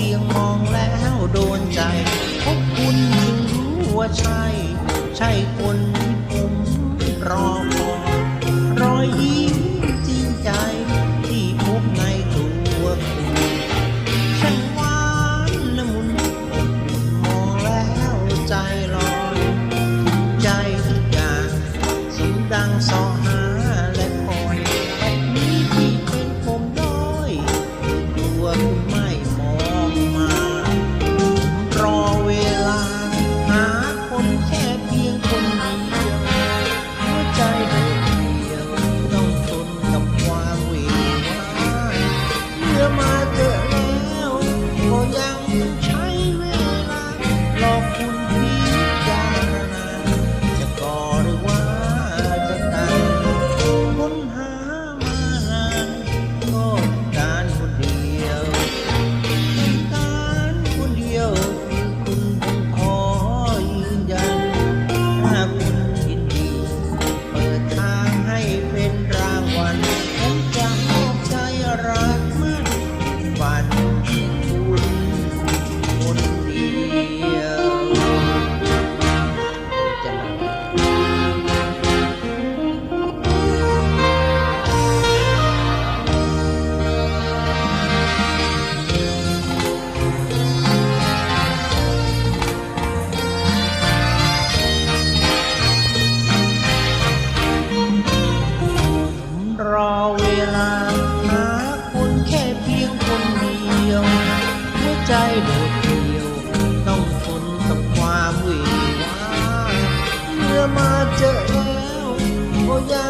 พียงมองแล้วโดนใจพบคุณจึงรู้ว่าใช่ ใช่คนที่ผมรอคอยรอยยิ้มจริงใจ ที่พบในตัวคุณช่างหวานละมุนมองแล้วใจลอยใจทุกอย่างสมดังสอหาและคอยแบบนี้ที่เป็นผมน้อยกลัวคุณ ลาหาคนแค่เพียงคนเดียวหัวใจโดดเดี่ยว ต้องทนกับความหวี่วาเมื่อมาเจอแล้วก็ยังต้ย